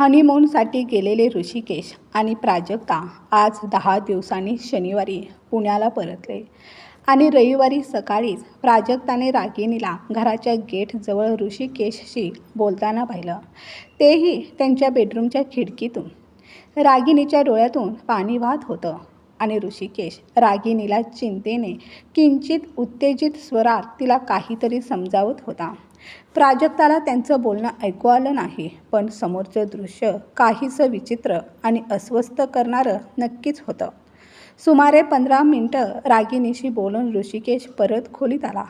हनीमूनसाठी गेलेले ऋषिकेश आणि प्राजक्ता आज दहा दिवसांनी शनिवारी पुण्याला परतले. आणि रविवारी सकाळीच प्राजक्ताने रागिणीला घराच्या गेटजवळ ऋषिकेशशी बोलताना पाहिलं. तेही त्यांच्या बेडरूमच्या खिडकीतून. रागिणीच्या डोळ्यातून पाणी वाहत होतं आणि ऋषिकेश रागिणीला चिंतेने किंचित उत्तेजित स्वरात तिला काहीतरी समजावत होता. प्राजक्ताला त्यांचं बोलणं ऐकू आलं नाही पण समोरचं दृश्य काहीसं विचित्र आणि अस्वस्थ करणारं नक्कीच होतं. सुमारे पंधरा मिनटं रागिनीशी बोलून ऋषिकेश परत खोलीत आला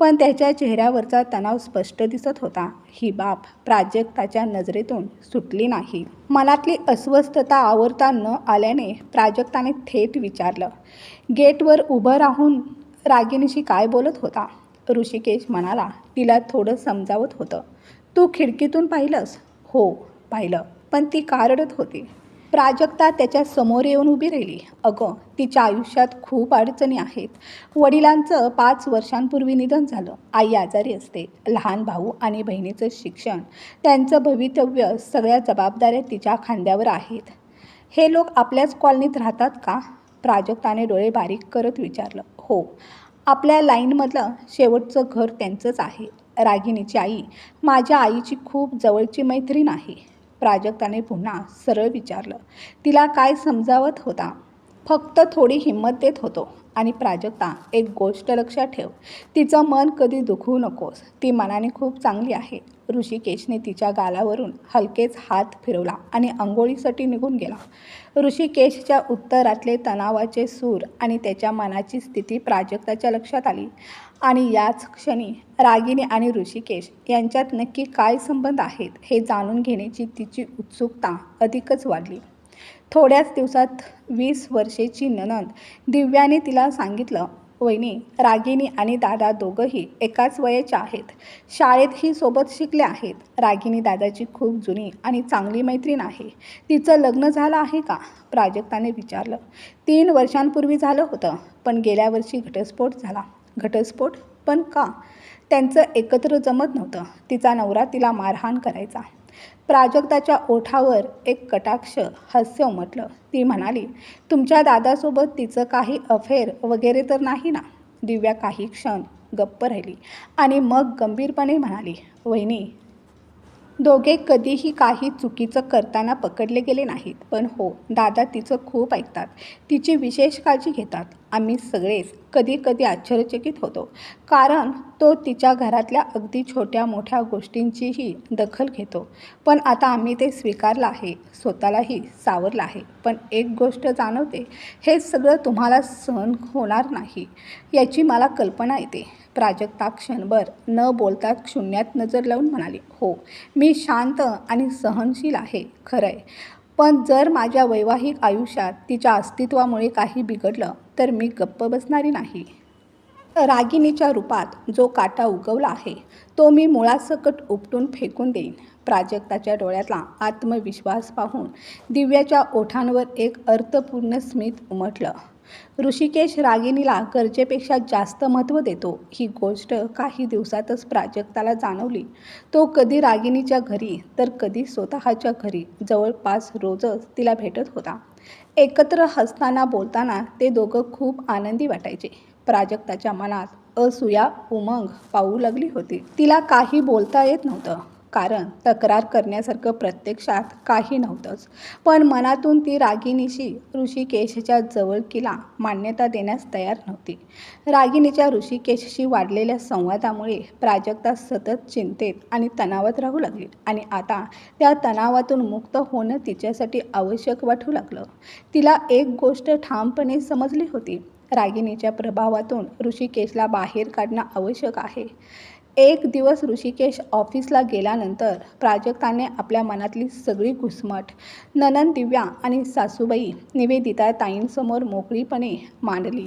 पण त्याच्या चेहऱ्यावरचा तणाव स्पष्ट दिसत होता. ही बाब प्राजक्ताच्या नजरेतून सुटली नाही. मनातली अस्वस्थता आवरता न आल्याने प्राजक्ताने थेट विचारलं गेटवर उभं राहून रागिनीशी काय बोलत होता? ऋषिकेश म्हणाला तिला थोडं समजावत होतं. तू खिडकीतून पाहिलंस? हो पाहिलं. पण ती कारडत होती. प्राजक्ता त्याच्यासमोर येऊन उभी राहिली. अगं तिच्या आयुष्यात खूप अडचणी आहेत. वडिलांचं पाच वर्षांपूर्वी निधन झालं. आई आजारी असते. लहान भाऊ आणि बहिणीचं शिक्षण. त्यांचं भवितव्य सगळ्या जबाबदाऱ्या तिच्या खांद्यावर आहेत. हे लोक आपल्याच कॉलनीत राहतात का? प्राजक्ताने डोळे बारीक करत विचारलं. हो. आपल्या लाईनमधलं शेवटचं घर त्यांचंच आहे. रागिणीची आई माझ्या आईची खूप जवळची मैत्रीण आहे. प्राजक्ताने पुन्हा सरळ विचारलं तिला काय समजावत होता? फक्त थोडी हिंमत देत होतो. आणि प्राजक्ता एक गोष्ट लक्षात ठेव. तिचं मन कधी दुखवू नकोस. ती मनाने खूप चांगली आहे. ऋषिकेशने तिच्या गालावरून हलकेच हात फिरवला आणि आंघोळीसाठी निघून गेला. ऋषिकेशच्या उत्तरातले तणावाचे सूर आणि त्याच्या मनाची स्थिती प्राजक्ताच्या लक्षात आली. आणि याच क्षणी रागिनी आणि ऋषिकेश यांच्यात नक्की काय संबंध आहेत हे जाणून घेण्याची तिची उत्सुकता अधिकच वाढली. थोड्याच दिवसात वीस वर्षेची ननंद दिव्याने तिला सांगितलं वहिनी रागिनी आणि दादा दोघंही एकाच वयाच्या आहेत. शाळेतही सोबत शिकले आहेत. रागिनी दादाची खूप जुनी आणि चांगली मैत्रीण आहे. तिचं लग्न झालं आहे का? प्राजक्ताने विचारलं. तीन वर्षांपूर्वी झालं होतं पण गेल्या वर्षी घटस्फोट झाला. घटस्फोट? पण का? त्यांचं एकत्र जमत नव्हतं. तिचा नवरा तिला मारहाण करायचा. प्राजक्ताच्या ओठावर एक कटाक्ष हास्य उमटलं. ती म्हणाली तुमच्या दादासोबत तिचं काही अफेअर वगैरे तर नाही ना? दिव्या काही क्षण गप्प राहिली आणि मग गंभीरपणे म्हणाली वहिनी दोघे कधीही काही चुकीचं करताना पकडले गेले नाहीत. पण हो दादा तिचं खूप ऐकतात. तिची विशेष काळजी घेतात. आम्ही सगळेच कधी कधी आश्चर्यचकित होतो. कारण तो तिच्या घरातल्या अगदी छोट्या मोठ्या गोष्टींचीही दखल घेतो. पण आता आम्ही ते स्वीकारलं आहे. स्वतःलाही सावरलं आहे. पण एक गोष्ट जाणवते. हे सगळं तुम्हाला सहन होणार नाही. याची मला कल्पना येते. प्राजक्ता क्षणभर न बोलता शून्यात नजर लावून म्हणाली हो मी शांत आणि सहनशील आहे खरं आहे पण जर माझ्या वैवाहिक आयुष्यात तिच्या अस्तित्वामुळे काही बिघडलं तर मी गप्प बसणारी नाही. रागिणीच्या रूपात जो काटा उगवला आहे तो मी मुळासकट उपटून फेकून देईन. प्राजक्ताच्या डोळ्यातला आत्मविश्वास पाहून दिव्याच्या ओठांवर एक अर्थपूर्ण स्मित उमटलं. ऋषिकेश रागिनीला गरजेपेक्षा जास्त महत्त्व देतो. ही गोष्ट काही दिवसातच प्राजक्ताला जाणवली. तो कधी रागिनीच्या घरी तर कधी स्वतःच्या घरी. जवळपास रोजच तिला भेटत होता. एकत्र हसताना बोलताना ते दोघं खूप आनंदी वाटायचे. प्राजक्ताच्या मनात असूया उमंग पाहू लागली होती. तिला काही बोलता येत नव्हतं. कारण तक्रार करण्यासारखं प्रत्यक्षात काही नव्हतंच. पण मनातून ती रागिनीशी ऋषिकेशच्या जवळकीला मान्यता देण्यास तयार नव्हती. रागिनीच्या ऋषिकेशशी वाढलेल्या संवादामुळे प्राजक्ता सतत चिंतेत आणि तणावात राहू लागली आणि आता त्या तणावातून मुक्त होणं तिच्यासाठी आवश्यक वाटू लागलं. तिला एक गोष्ट ठामपणे समजली होती. रागिनीच्या प्रभावातून ऋषिकेशला बाहेर काढणं आवश्यक आहे. एक दिवस ऋषिकेश ऑफिसला गेल्यानंतर प्राजक्ताने आपल्या मनातली सगळी घुसमट ननन दिव्या आणि सासूबाई निवेदिता ताईंसमोर मोकळीपणे मांडली.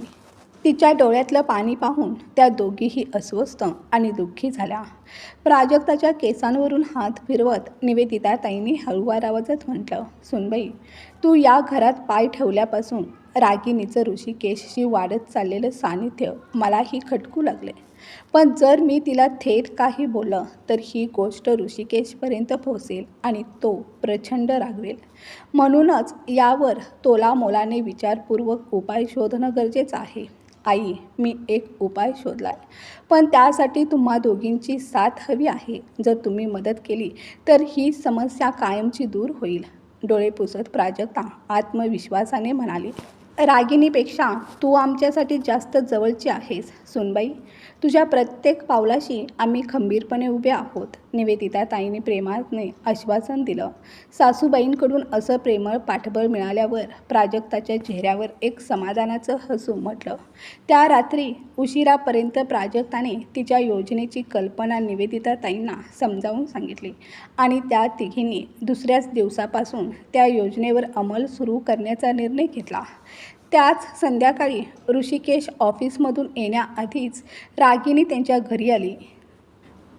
तिच्या डोळ्यातलं पाणी पाहून त्या दोघीही अस्वस्थ आणि दुःखी झाल्या. प्राजक्ताच्या केसांवरून हात फिरवत निवेदिता ताईंनी हळूवार आवाजात म्हटलं सुनबाई तू या घरात पाय ठेवल्यापासून रागिनीचं ऋषिकेशशी वाढत चाललेलं सान्निध्य मलाही खटकू लागले पण जर मी तिला थेट काही बोललं तर ही गोष्ट ऋषिकेशपर्यंत पोहोचेल आणि तो प्रचंड रागवेल. म्हणूनच यावर तोलामोलाने विचारपूर्वक उपाय शोधणं गरजेचं आहे. आई मी एक उपाय शोधला आहे पण त्यासाठी तुम्हा दोघींची साथ हवी आहे. जर तुम्ही मदत केली तर ही समस्या कायमची दूर होईल. डोळे पुसत प्राजक्ता आत्मविश्वासाने म्हणाली रागिणीपेक्षा तू आमच्यासाठी जास्त जवळची आहेस सुनबाई. तुझ्या प्रत्येक पावलाशी आम्ही खंबीरपणे उभे आहोत निवेदिता ताईने प्रेमाने आश्वासन दिलं. सासूबाईंकडून असं प्रेमळ पाठबळ मिळाल्यावर प्राजक्ताच्या चेहऱ्यावर एक समाधानाचं हसू म्हटलं. त्या रात्री उशिरापर्यंत प्राजक्ताने तिच्या योजनेची कल्पना निवेदिता ताईंना समजावून सांगितली आणि त्या तिघींनी दुसऱ्याच दिवसापासून त्या योजनेवर अंमल सुरू करण्याचा निर्णय घेतला. त्याच संध्याकाळी ऋषिकेश ऑफिसमधून येण्याआधीच रागिनी त्यांच्या घरी आली.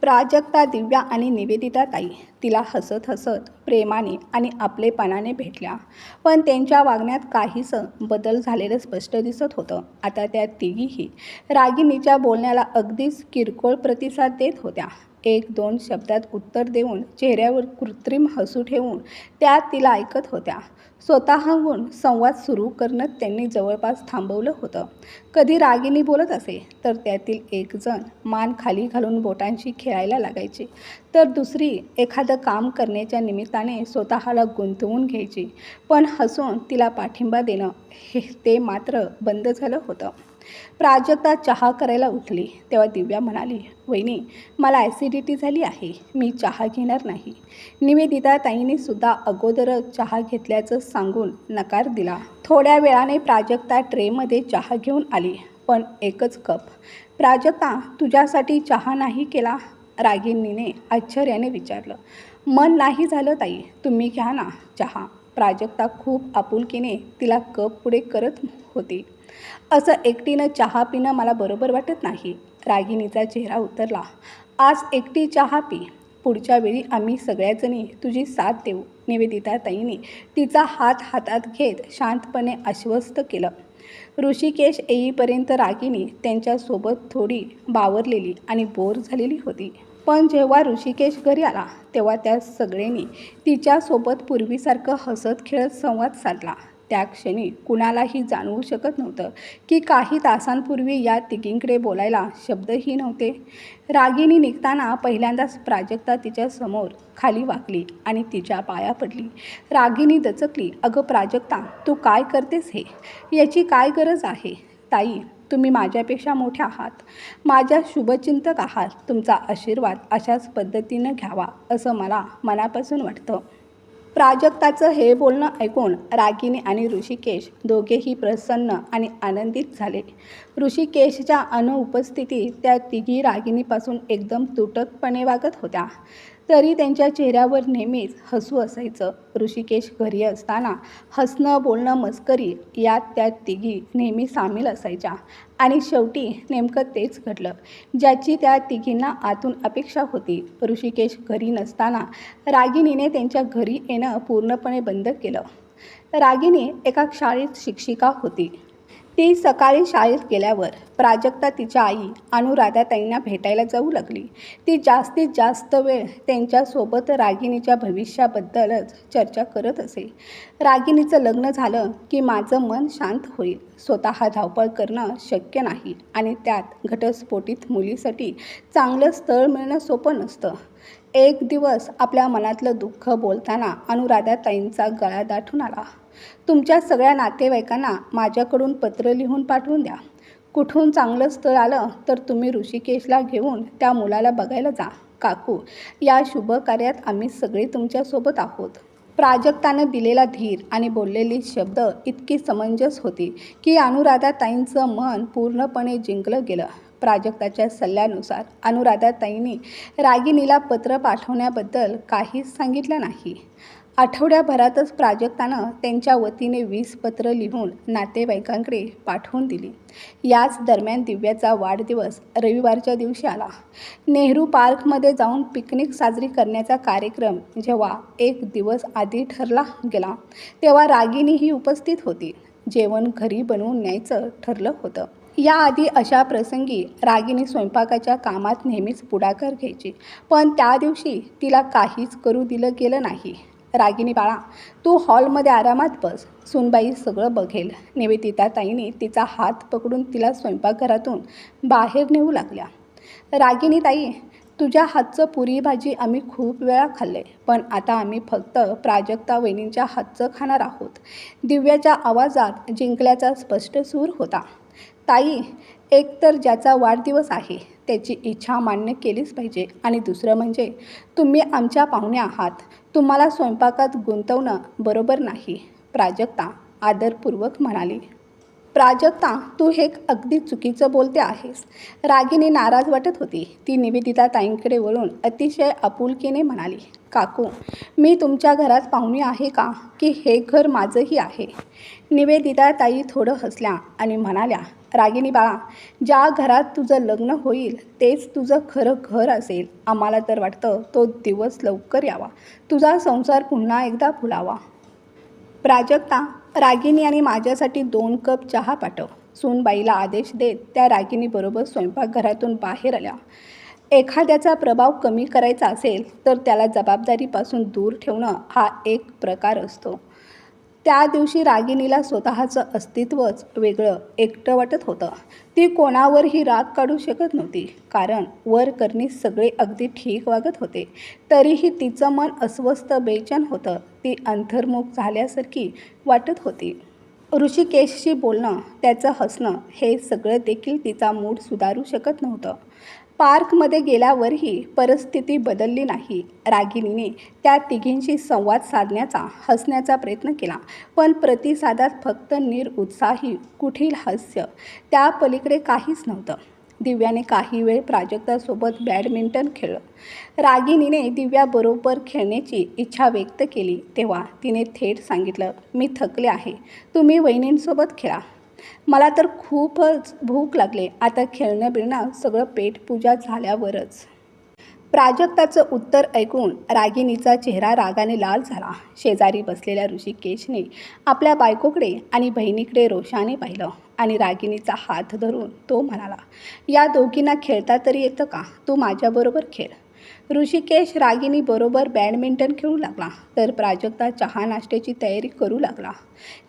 प्राजक्ता दिव्या आणि निवेदिता ताई तिला हसत हसत प्रेमाने आणि आपलेपणाने भेटल्या. पण त्यांच्या वागण्यात काहीसं बदल झालेलं स्पष्ट दिसत होतं. आता त्या तिघीही रागिनीच्या बोलण्याला अगदीच किरकोळ प्रतिसाद देत होत्या. एक दोन शब्दात उत्तर देऊन चेहऱ्यावर कृत्रिम हसू ठेवून त्या तिला ऐकत होत्या. स्वतःहून संवाद सुरू करणं त्यांनी जवळपास थांबवलं होतं. कधी रागिनी बोलत असे तर त्यातील एकजण मान खाली घालून बोटांशी खेळायला लागायची. तर दुसरी एखादं काम करण्याच्या निमित्ताने स्वतःला गुंतवून घ्यायची. पण हसून तिला पाठिंबा देणं हे ते मात्र बंद झालं होतं. प्राजक्ता चहा करायला उठली. तेव्हा दिव्या म्हणाली वहिनी मला ॲसिडिटी झाली आहे. मी चहा घेणार नाही. निवेदिता ताईने सुद्धा अगोदरच चहा घेतल्याचं सांगून नकार दिला. थोड्या वेळाने प्राजक्ता ट्रेमध्ये चहा घेऊन आली पण एकच कप. प्राजक्ता तुझ्यासाठी चहा नाही केला? रागिणीने आश्चर्याने विचारलं. मन नाही झालं ताई तुम्ही घ्या ना चहा. प्राजक्ता खूप आपुलकीने तिला कप पुढे करत होती. असं एकटीनं चहा पिणं मला बरोबर वाटत नाही. रागिणीचा चेहरा उतरला. आज एकटी चहा पी. पुढच्या वेळी आम्ही सगळ्याजणी तुझी साथ देऊ निवेदिता ताईने तिचा हात हातात घेत शांतपणे आश्वस्त केलं. ऋषिकेश येईपर्यंत रागिनी त्यांच्यासोबत थोडी बावरलेली आणि बोर झालेली होती. पण जेव्हा ऋषिकेश घरी आला तेव्हा त्या सगळ्यांनी तिच्यासोबत पूर्वीसारखं हसत खेळत संवाद साधला. त्या क्षणी कुणालाही जाणवू शकत नव्हतं की काही तासांपूर्वी या तिघींकडे बोलायला शब्दही नव्हते. रागिनी निघताना पहिल्यांदाच प्राजक्ता तिच्यासमोर खाली वाकली आणि तिच्या पाया पडली. रागिनी दचकली अगं प्राजक्ता तू काय करतेस हे? याची काय गरज आहे? ताई तुम्ही माझ्यापेक्षा मोठ्या आहात. माझ्या शुभचिंतक आहात. तुमचा आशीर्वाद अशाच पद्धतीनं घ्यावा असं मला मनापासून वाटतं. प्राजक्ताचं हे बोलणं ऐकून रागिनी आणि ऋषिकेश दोघेही प्रसन्न आणि आनंदित झाले. ऋषिकेशच्या अनुपस्थितीत त्या तिघी रागिनीपासून एकदम तुटकपणे वागत होत्या. तरी त्यांच्या चेहऱ्यावर नेहमीच हसू असायचं. ऋषिकेश घरी असताना हसणं बोलणं मस्करी यात त्या तिघी नेहमी सामील असायच्या. आणि शेवटी नेमकं तेच घडलं ज्याची त्या तिघींना आतून अपेक्षा होती. ऋषिकेश घरी नसताना रागिणीने त्यांच्या घरी येणं पूर्णपणे बंद केलं. रागिनी एका शाळेत शिक्षिका होती. ती सकाळी शाळेत गेल्यावर प्राजक्ता तिच्या आई अनुराधाताईंना भेटायला जाऊ लागली. ती जास्तीत जास्त वेळ त्यांच्यासोबत रागिणीच्या भविष्याबद्दलच चर्चा करत असे. रागिणीचं लग्न झालं की माझं मन शांत होईल. स्वतः धावपळ करणं शक्य नाही आणि त्यात घटस्फोटित मुलीसाठी चांगलं स्थळ मिळणं सोपं नसतं. एक दिवस आपल्या मनातलं दुःख बोलताना अनुराधाताईंचा गळा दाटून आला. तुमच्या सगळ्या नातेवाईकांना माझ्याकडून पत्र लिहून पाठवून द्या. कुठून चांगलं स्थळ आलं तर तुम्ही ऋषिकेशला घेऊन त्या मुलाला बघायला जा. काकू या शुभ कार्यात आम्ही सगळे तुमच्यासोबत आहोत. प्राजक्तानं दिलेला धीर आणि बोललेली शब्द इतकी समंजस होती की अनुराधाताईंचं मन पूर्णपणे जिंकलं गेलं. प्राजक्ताच्या सल्ल्यानुसार अनुराधाताईंनी रागिनीला पत्र पाठवण्याबद्दल काहीच सांगितलं नाही. आठवड्याभरातच प्राजक्तानं त्यांच्या वतीने वीस पत्र लिहून नातेवाईकांकडे पाठवून दिली. याच दरम्यान दिव्याचा वाढदिवस रविवारच्या दिवशी आला. नेहरू पार्कमध्ये जाऊन पिकनिक साजरी करण्याचा कार्यक्रम जेव्हा एक दिवस आधी ठरला गेला तेव्हा रागिनी ही उपस्थित होती. जेवण घरी बनवून न्यायचं ठरलं होतं. याआधी अशा प्रसंगी रागिनी स्वयंपाकाच्या कामात नेहमीच पुढाकार घ्यायची. पण त्या दिवशी तिला काहीच करू दिलं गेलं नाही. रागिनी बाळा तू हॉलमध्ये आरामात बस. सुनबाई सगळं बघेल. निवेदिता ताईने तिचा हात पकडून तिला स्वयंपाकघरातून बाहेर नेऊ लागल्या. रागिनी ताई तुझ्या हातचं पुरी भाजी आम्ही खूप वेळा खाल्ले. पण आता आम्ही फक्त प्राजक्ता वहिनींच्या हातचं खाणार आहोत. दिव्याच्या आवाजात जिंकल्याचा स्पष्ट सूर होता. ताई एकतर ज्याचा वाढदिवस आहे त्याची इच्छा मान्य केलीच पाहिजे. आणि दुसरं म्हणजे तुम्ही आमच्या पाहुण्या आहात. तुम्हाला स्वयंपाकात गुंतवणं बरोबर नाही. प्राजक्ता आदरपूर्वक म्हणाली. प्राजक्ता तू हे अगदी चुकीचं बोलते आहेस. रागिनी नाराज वाटत होती. ती निवेदिता ताईंकडे वळून अतिशय आपुलकीने म्हणाली काकू मी तुमच्या घरात पाहुणी आहे का? की हे घर माझंही आहे? निवेदिता ताई थोडं हसल्या आणि म्हणाल्या रागिनी बाळा ज्या घरात तुझं लग्न होईल तेच तुझं खरं घर असेल. आम्हाला तर वाटतं तो दिवस लवकर यावा. तुझा संसार पुन्हा एकदा फुलावा. प्राजक्ता रागिनी आणि माझ्यासाठी दोन कप चहा पाठव. सूनबाईला आदेश देत त्या रागिनीबरोबर स्वयंपाकघरातून बाहेर आल्या. एखाद्याचा प्रभाव कमी करायचा असेल तर त्याला जबाबदारीपासून दूर ठेवणं हा एक प्रकार असतो. त्या दिवशी रागिणीला स्वतःचं अस्तित्वच वेगळं एकटं वाटत होतं. ती कोणावरही राग काढू शकत नव्हती कारण वर करणी सगळे अगदी ठीक वागत होते. तरीही तिचं मन अस्वस्थ बेचैन होतं. ती अंतर्मुख झाल्यासारखी वाटत होती. ऋषिकेशशी बोलणं त्याचं हसणं हे सगळं देखील तिचा मूड सुधारू शकत नव्हतं. पार्कमध्ये गेल्यावरही परिस्थिती बदलली नाही. रागिनीने त्या तिघींशी संवाद साधण्याचा हसण्याचा प्रयत्न केला. पण प्रतिसादात फक्त निरउत्साही कुठील हास्य त्या पलीकडे काहीच नव्हतं. दिव्याने काही वेळ प्राजक्तासोबत बॅडमिंटन खेळलं. रागिनीने दिव्याबरोबर खेळण्याची इच्छा व्यक्त केली तेव्हा तिने थेट सांगितलं मी थकले आहे. तुम्ही वहिनींसोबत खेळा. मला तर खूपच भूक लागले. आता खेळणं बिळणं सगळं पेटपूजा झाल्यावरच. प्राजक्ताचं उत्तर ऐकून रागिनीचा चेहरा रागाने लाल झाला. शेजारी बसलेल्या ऋषिकेशने आपल्या बायकोकडे आणि बहिणीकडे रोषाने पाहिलं आणि रागिनीचा हात धरून तो म्हणाला या दोघींना खेळता तरी येतं का? तू माझ्याबरोबर खेळ. ऋषिकेश रागिनीबरोबर बॅडमिंटन खेळू लागला तर प्राजक्ता चहा नाश्त्याची तयारी करू लागला.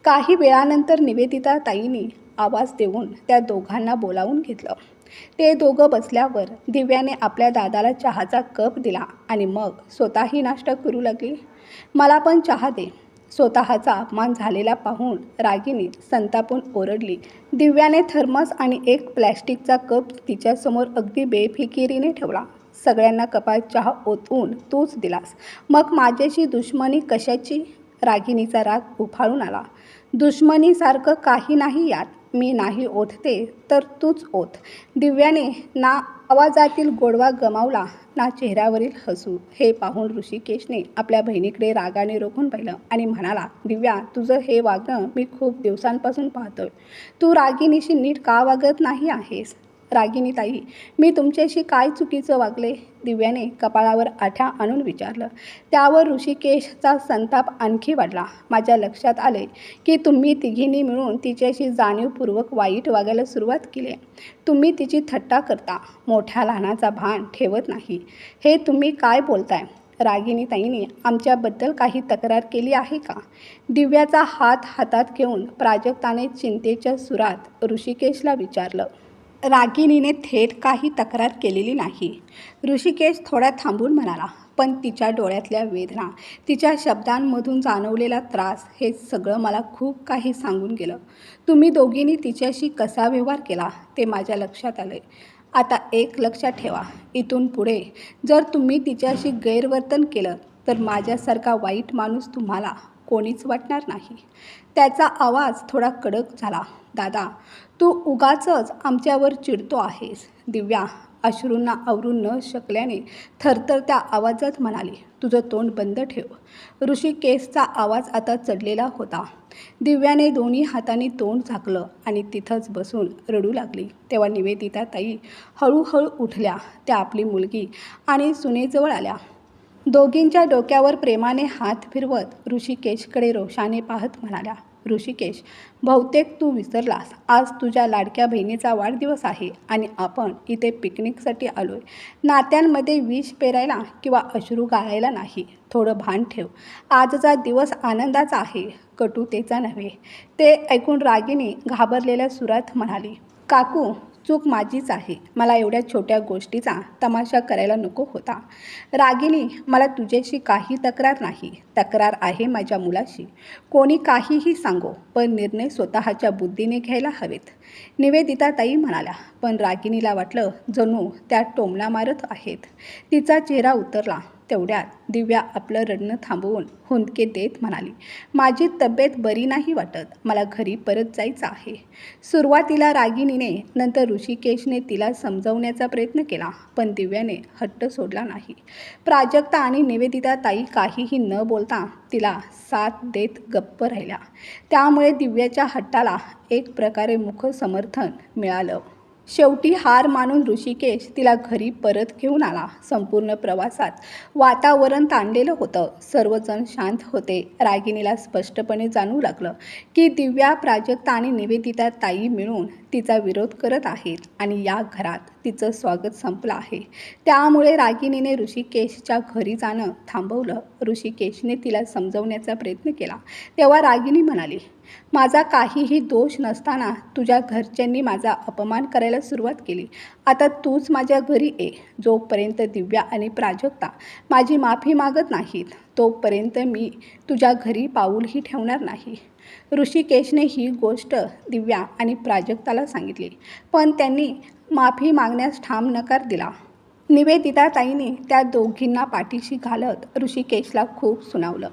काही वेळानंतर निवेदिता ताईंनी आवाज देऊन त्या दोघांना बोलावून घेतलं. ते दोघं बसल्यावर दिव्याने आपल्या दादाला चहाचा कप दिला आणि मग स्वतःही नाश्ता करू लागली. मला पण चहा दे. स्वतःचा अपमान झालेला पाहून रागिनी संतापून ओरडली. दिव्याने थर्मस आणि एक प्लॅस्टिकचा कप तिच्यासमोर अगदी बेफिकिरीने ठेवला. सगळ्यांना कपात चहा ओतून तूच दिलास. मग माझ्याशी दुश्मनी कशाची? रागिणीचा राग उफाळून आला. दुश्मनीसारखं काही नाही यात. मी नाही ओथते तर तूच ओथ दिव्याने ना आवाजातील गोडवा गमावला ना चेहऱ्यावरील हसू. हे पाहून ऋषिकेशने आपल्या बहिणीकडे रागाने रोखून पाहिलं आणि म्हणाला दिव्या तुझं हे वागणं मी खूप दिवसांपासून पाहतोय. तू रागिनीशी नीट का वागत नाही आहेस? रागिनी ताई मी तुमच्याशी काय चुकीचं वागले? दिव्याने कपाळावर आठ्या आणून विचारलं. त्यावर ऋषिकेशचा संताप आणखी वाढला. माझ्या लक्षात आले की तुम्ही तिघींनी मिळून तिच्याशी जाणीवपूर्वक वाईट वागायला सुरुवात केली. तुम्ही तिची थट्टा करता. मोठ्या लहानाचा भान ठेवत नाही. हे तुम्ही काय बोलताय? रागिनी ताईने आमच्याबद्दल काही तक्रार केली आहे का? दिव्याचा हात हातात घेऊन प्राजक्ताने चिंतेच्या सुरात ऋषिकेशला विचारलं. रागिनीने थेट काही तक्रार केलेली नाही. ऋषिकेश थोडा थांबून म्हणाला पण तिच्या डोळ्यातल्या वेदना तिच्या शब्दांमधून जाणवलेला त्रास हे सगळं मला खूप काही सांगून गेलं. तुम्ही दोघींनी तिच्याशी कसा व्यवहार केला ते माझ्या लक्षात आलं आता एक लक्षात ठेवा इथून पुढे जर तुम्ही तिच्याशी गैरवर्तन केलं तर माझ्यासारखा वाईट माणूस तुम्हाला कोणीच वाटणार नाही. त्याचा आवाज थोडा कडक झाला. दादा तू उगाचच आमच्यावर चिडतो आहेस. दिव्या अश्रूंना आवरून न शकल्याने थरथर त्या आवाजात म्हणाली तुझं तोंड बंद ठेव. ऋषिकेशचा आवाज आता चढलेला होता. दिव्याने दोन्ही हातांनी तोंड झाकलं आणि तिथंच बसून रडू लागली. तेव्हा निवेदिता ताई हळूहळू उठल्या त्या आपली मुलगी आणि सुनेजवळ आल्या. दोघींच्या डोक्यावर प्रेमाने हात फिरवत ऋषिकेशकडे रोषाने पाहत म्हणाल्या ऋषिकेश. बहुतेक तू विसरलास. आज तुझ्या लाडक्या बहिणीचा वाढदिवस आहे आणि आपण इथे पिकनिकसाठी आलो आहे नात्यांमध्ये विष पेरायला किंवा अश्रू गाळायला नाही. थोडं भान ठेव. आजचा दिवस आनंदाचा आहे. कटुतेचा नव्हे. ते ऐकून रागिनी घाबरलेल्या सुरात म्हणाली काकू चूक माझीच आहे. मला एवढ्या छोट्या गोष्टीचा तमाशा करायला नको होता. रागिनी मला तुझ्याशी काही तक्रार नाही. तक्रार आहे माझ्या मुलाशी. कोणी काहीही सांगो पण निर्णय स्वतःच्या बुद्धीने घ्यायला हवेत. निवेदिता ताई म्हणाल्या पण रागिनीला वाटलं जणू त्या टोमला मारत आहेत. तिचा चेहरा उतरला. तेवढ्यात दिव्या आपलं रडणं थांबवून हुंदके देत म्हणाली माझी तब्येत बरी नाही वाटत मला घरी परत जायचं आहे. सुरुवातीला रागिनीने नंतर ऋषिकेशने तिला समजवण्याचा प्रयत्न केला पण दिव्याने हट्ट सोडला नाही. प्राजक्ता आणि निवेदिता ताई काहीही न बोलता तिला साथ देत गप्प राहिल्या. त्यामुळे दिव्याच्या हट्टाला एक प्रकारे मुख समर्थन मिळालं. शेवटी हार मानून ऋषिकेश तिला घरी परत घेऊन आला. संपूर्ण प्रवासात वातावरण ताणलेलं होतं. सर्वजण शांत होते. रागिणीला स्पष्टपणे जाणू लागलं की दिव्या प्राजक्ता आणि निवेदिता ताई मिळून तिचा विरोध करत आहेत आणि या घरात तिचं स्वागत संपलं आहे. त्यामुळे रागिनीने ऋषिकेशच्या घरी जाणं थांबवलं. ऋषिकेशने तिला समजवण्याचा प्रयत्न केला. तेव्हा रागिनी म्हणाली माझा काहीही दोष नसताना तुझ्या घरच्यांनी माझा अपमान करायला सुरुवात केली. आता तूच माझ्या घरी ये. जोपर्यंत दिव्या आणि प्राजक्ता माझी माफी मागत नाहीत तोपर्यंत मी तुझ्या घरी पाऊलही ठेवणार नाही. ऋषिकेशने ही गोष्ट दिव्या आणि प्राजक्ताला सांगितली. पण त्यांनी माफी मागण्यास ठाम नकार दिला. निवेदिता ताईने त्या दोघींना पाठीशी घालत ऋषिकेशला खूप सुनावलं.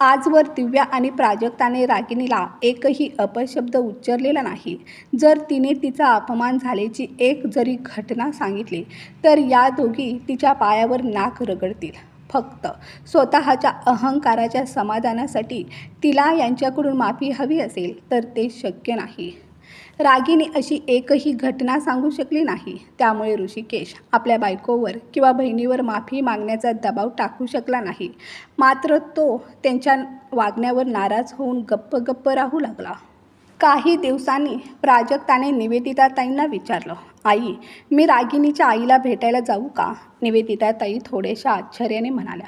आजवर दिव्या आणि प्राजक्ताने रागिणीला एकही अपशब्द उच्चारलेला नाही. जर तिने तिचा अपमान झाल्याची एक जरी घटना सांगितली तर या दोघी तिच्या पायावर नाक रगडतील. फक्त स्वतःच्या अहंकाराच्या समाधानासाठी तिला यांच्याकडून माफी हवी असेल तर ते शक्य नाही. रागिनी अशी एकही घटना सांगू शकली नाही. त्यामुळे ऋषिकेश आपल्या बायकोवर किंवा बहिणीवर माफी मागण्याचा दबाव टाकू शकला नाही. मात्र तो त्यांच्या वागण्यावर नाराज होऊन गप्प गप्प राहू लागला. काही दिवसांनी प्राजक्ताने निवेदिताताईंना विचारलं आई मी रागिनीच्या आईला भेटायला जाऊ का? निवेदिताताई थोड्याशा आश्चर्याने म्हणाल्या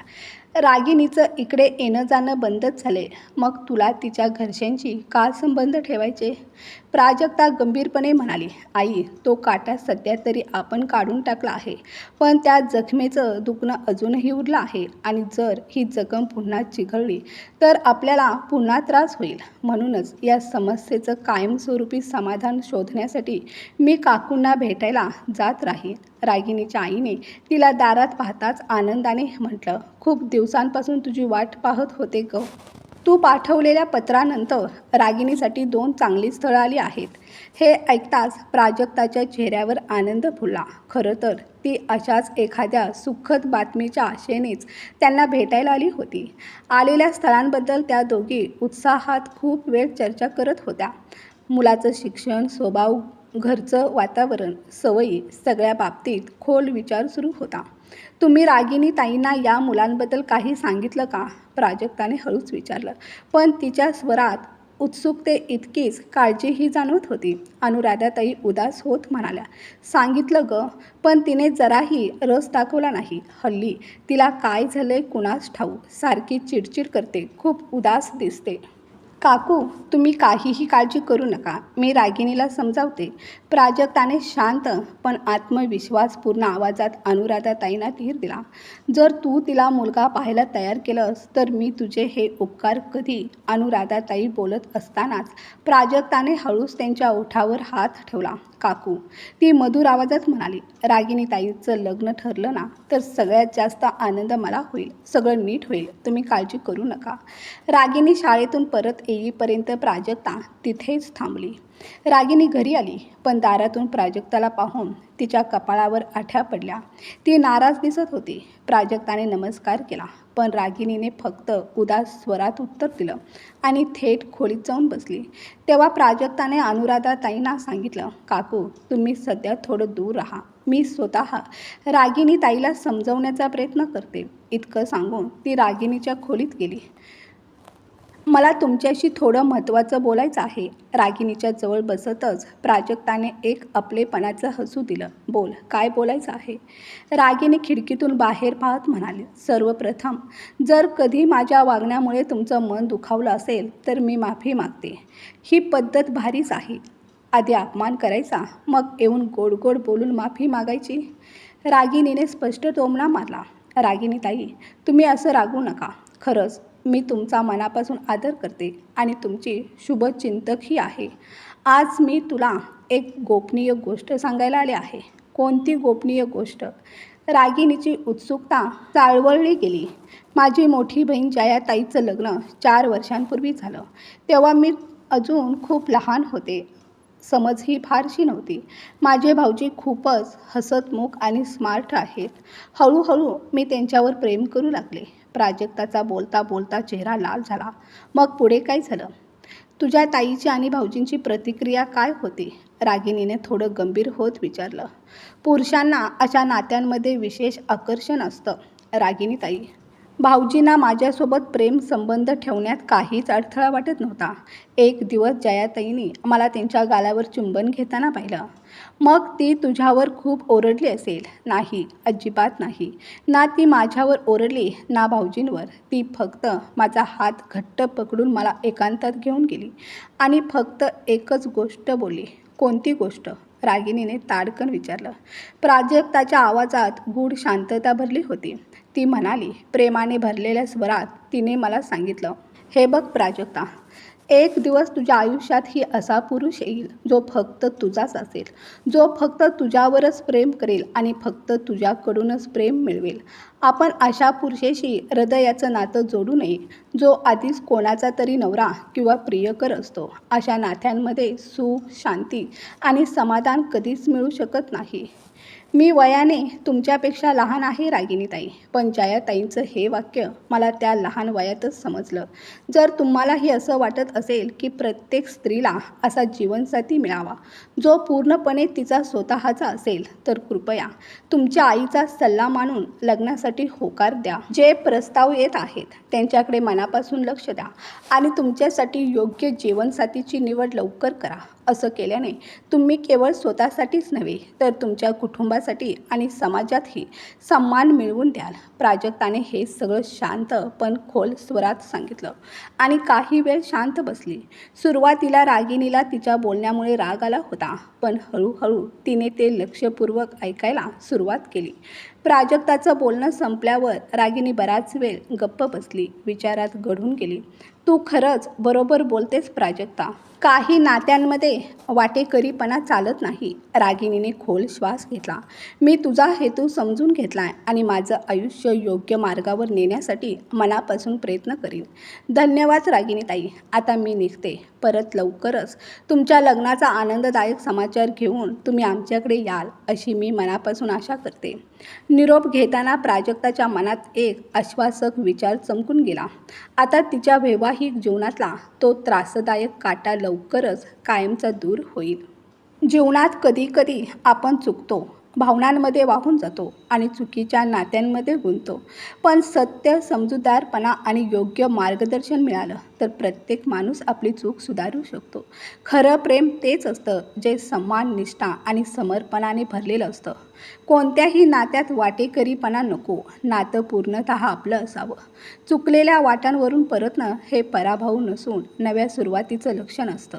रागिनीचं इकडे येणं जाणं बंदच झाले. मग तुला तिच्या घरच्यांशी का संबंध ठेवायचे? प्राजक्ता गंभीरपणे म्हणाली आई तो काटा सध्या तरी आपण काढून टाकला आहे. पण त्या जखमेचं दुखणं अजूनही उरलं आहे आणि जर ही जखम पुन्हा चिघळली तर आपल्याला पुन्हा त्रास होईल. म्हणूनच या समस्येचं कायमस्वरूपी समाधान शोधण्यासाठी मी काकूंना भेटायला जात राहीन. रागिनीच्या आईने तिला दारात पाहताच आनंदाने म्हटलं खूप दिवसांपासून तुझी वाट पाहत होते ग. तू पाठवलेल्या पत्रानंतर रागिणीसाठी दोन चांगली स्थळं आली आहेत. हे ऐकताच प्राजक्ताच्या चेहऱ्यावर आनंद फुलला. खरं तर ती अशाच एखाद्या सुखद बातमीच्या आशेनेच त्यांना भेटायला आली होती. आलेल्या स्थळांबद्दल त्या दोघी उत्साहात खूप वेळ चर्चा करत होत्या. मुलाचं शिक्षण स्वभाव घरचं वातावरण सवयी सगळ्या बाबतीत खोल विचार सुरू होता. तुम्ही रागिनी ताईंना या मुलांबद्दल काही सांगितलं का? प्राजक्ताने हळूच विचारलं. पण तिच्या स्वरात उत्सुकते इतकीच काळजीही जाणवत होती. अनुराधाताई उदास होत म्हणाल्या सांगितलं ग पण तिने जराही रस दाखवला नाही. हल्ली तिला काय झालंय कुणास ठाऊ सारखी चिडचिड करते खूप उदास दिसते. काकू तुम्ही काहीही काळजी करू नका. मी रागिणीला समजावते. प्राजक्ताने शांत पण आत्मविश्वासपूर्ण आवाजात अनुराधाताईंना धीर दिला. जर तू तिला मुलगा पाहायला तयार केलंस तर मी तुझे हे उपकार कधी अनुराधाताई बोलत असतानाच प्राजक्ताने हळूच त्यांच्या ओठावर हात ठेवला. काकू ती मधुर आवाजात म्हणाली रागिणीताईचं लग्न ठरलं ना तर सगळ्यात जास्त आनंद मला होईल. सगळं नीट होईल. तुम्ही काळजी करू नका. रागिनी शाळेतून परत येईपर्यंत प्राजक्ता तिथेच थांबली. रागिनी घरी आली पण दारातून प्राजक्ताला पाहून तिच्या कपाळावर आठ्या पडल्या. ती नाराज दिसत होती. प्राजक्ताने नमस्कार केला पण रागिनीने फक्त उदास स्वरात उत्तर दिलं आणि थेट खोलीत जाऊन बसली. तेव्हा प्राजक्ताने अनुराधा ताईंना सांगितलं काकू तुम्ही सध्या थोडं दूर राहा. मी स्वतः रागिनी ताईला समजवण्याचा प्रयत्न करते. इतकं सांगून ती रागिनीच्या खोलीत गेली. मला तुमच्याशी थोडं महत्त्वाचं बोलायचं आहे. रागिणीच्या जवळ बसतच प्राजक्ताने एक आपलेपणाचं हसू दिलं. बोल काय बोलायचं आहे? रागिणी खिडकीतून बाहेर पाहत म्हणाले सर्वप्रथम जर कधी माझ्या वागण्यामुळे तुमचं मन दुखावलं असेल तर मी माफी मागते. ही पद्धत भारीच आहे. आधी अपमान करायचा मग येऊन गोड गोड बोलून माफी मागायची. रागिणीने स्पष्ट टोमणा मारला. रागिणी ताई तुम्ही असं रागू नका. खरंच मी तुमचा मनापासून आदर करते आणि तुमची शुभचिंतकही आहे. आज मी तुला एक गोपनीय गोष्ट सांगायला आली आहे. कोणती गोपनीय गोष्ट? रागिणीची उत्सुकता चाळवळली गेली. माझी मोठी बहीण जयाताईचं लग्न चार वर्षांपूर्वी झालं. तेव्हा मी अजून खूप लहान होते. समज ही फारशी नव्हती. माझे भाऊजी खूपच हसतमुख आणि स्मार्ट आहेत. हळूहळू मी त्यांच्यावर प्रेम करू लागले. प्राजक्ताचा बोलता बोलता चेहरा लाल झाला. मग पुढे काय झालं? तुझ्या ताईची आणि भाऊजींची प्रतिक्रिया काय होती? रागिणीने थोडं गंभीर होत विचारलं. पुरुषांना अशा नात्यांमध्ये विशेष आकर्षण असतं रागिणी ताई. भाऊजींना माझ्यासोबत प्रेम संबंध ठेवण्यात काहीच अडथळा वाटत नव्हता. एक दिवस जयाताईंनी मला त्यांच्या गालावर चुंबन घेताना पाहिलं. मग ती तुझ्यावर खूप ओरडली असेल. नाही अजिबात नाही. ना ती माझ्यावर ओरडली ना भाऊजींवर. ती फक्त माझा हात घट्ट पकडून मला एकांतात घेऊन गेली आणि फक्त एकच गोष्ट बोलली. कोणती गोष्ट? रागिनीने ताडकन विचारलं. प्राजक्ताच्या आवाजात गूढ शांतता भरली होती. ती म्हणाली प्रेमाने भरलेल्या स्वरात तिने मला सांगितलं. हे बघ प्राजक्ता एक दिवस तुझ्या आयुष्यात ही असा पुरुष येईल जो फक्त तुझाच असेल. जो फक्त तुझ्यावरच प्रेम करेल आणि फक्त तुझ्याकडूनच प्रेम मिळवेल. आपण अशा पुरुषाशी हृदयाचं नातं जोडू नये जो आधीच कोणाचा तरी नवरा किंवा प्रियकर असतो. अशा नात्यांमध्ये सुख शांती आणि समाधान कधीच मिळू शकत नाही. मी वयाने तुमच्यापेक्षा लहान आहे रागिनीताई पण हे वाक्य मला त्या लहान वयातच समजलं. जर तुम्हालाही असं वाटत असेल की प्रत्येक स्त्रीला असा जीवनसाथी मिळावा जो पूर्णपणे तिचा स्वतःचा असेल तर कृपया तुमच्या आईचा सल्ला मानून लग्नासाठी होकार द्या. जे प्रस्ताव येत आहेत त्यांच्याकडे मनापासून लक्ष द्या आणि तुमच्यासाठी योग्य जीवनसाथीची निवड लवकर करा. असं केल्याने तुम्ही केवळ स्वतःसाठीच नव्हे तर तुमच्या कुटुंबासाठी आणि समाजातही सन्मान मिळवून द्याल. प्राजक्ताने हे सगळं शांत पण खोल स्वरात सांगितलं. आणि काही वेळ शांत बसली. सुरुवातीला रागिनीला तिच्या बोलण्यामुळे राग आला होता पण हळूहळू तिने ते लक्षपूर्वक ऐकायला सुरुवात केली. प्राजक्ताचं बोलणं संपल्यावर रागिनी बराच वेळ गप्प बसली विचारात घडून गेली. तू खरंच बरोबर बोलतेस प्राजक्ता. काही नात्यांमध्ये वाटेकरीपणा चालत नाही. रागिणीने खोल श्वास घेतला. मी तुझा हेतू समजून घेतला आहे आणि माझं आयुष्य योग्य मार्गावर नेण्यासाठी मनापासून प्रयत्न करीन. धन्यवाद रागिणी ताई. आता मी निघते. परत लवकरच. तुमच्या लग्नाचा आनंददायक समाचार घेऊन तुम्ही आमच्याकडे याल अशी मी मनापासून आशा करते. निरोप घेताना प्राजक्ताच्या मनात एक आश्वासक विचार चमकून गेला. आता तिच्या वैवाहिक जीवनातला तो त्रासदायक काटा लवकरच कायमचा दूर होईल. जीवनात कधीकधी आपण चुकतो भावनांमध्ये वाहून जातो आणि चुकीच्या नात्यांमध्ये गुंततो. पण सत्य समजूतदारपणा आणि योग्य मार्गदर्शन मिळालं तर प्रत्येक माणूस आपली चूक सुधारू शकतो. खरं प्रेम तेच असतं जे सन्मान निष्ठा आणि समर्पणाने भरलेलं असतं. कोणत्याही नात्यात वाटेकरीपणा नको नातं पूर्णतः आपलं असावं. चुकलेल्या वाटांवरून परतणं हे पराभव नसून नव्या सुरुवातीचं लक्षण असतं.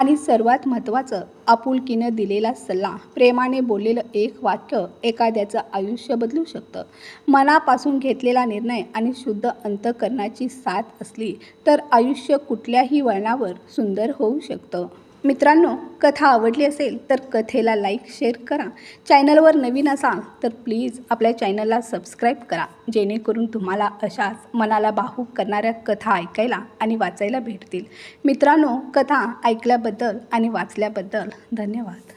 आणि सर्वात महत्त्वाचं आपुलकीनं दिलेला सल्ला प्रेमाने बोललेलं एक वाक्य एखाद्याचं आयुष्य बदलू शकतं. मनापासून घेतलेला निर्णय आणि शुद्ध अंतकरणाची साथ असली तर आयुष्य कुठल्याही वळणावर सुंदर होऊ शकतं. मित्रांनो कथा आवडली असेल तर कथेला लाईक शेअर करा. चॅनलवर नवीन असाल तर प्लीज आपल्या चॅनलला सबस्क्राईब करा. जेणेकरून तुम्हाला अशाच मनाला भावूक करणाऱ्या कथा ऐकायला आणि वाचायला भेटतील. मित्रांनो कथा ऐकल्याबद्दल आणि वाचल्याबद्दल धन्यवाद.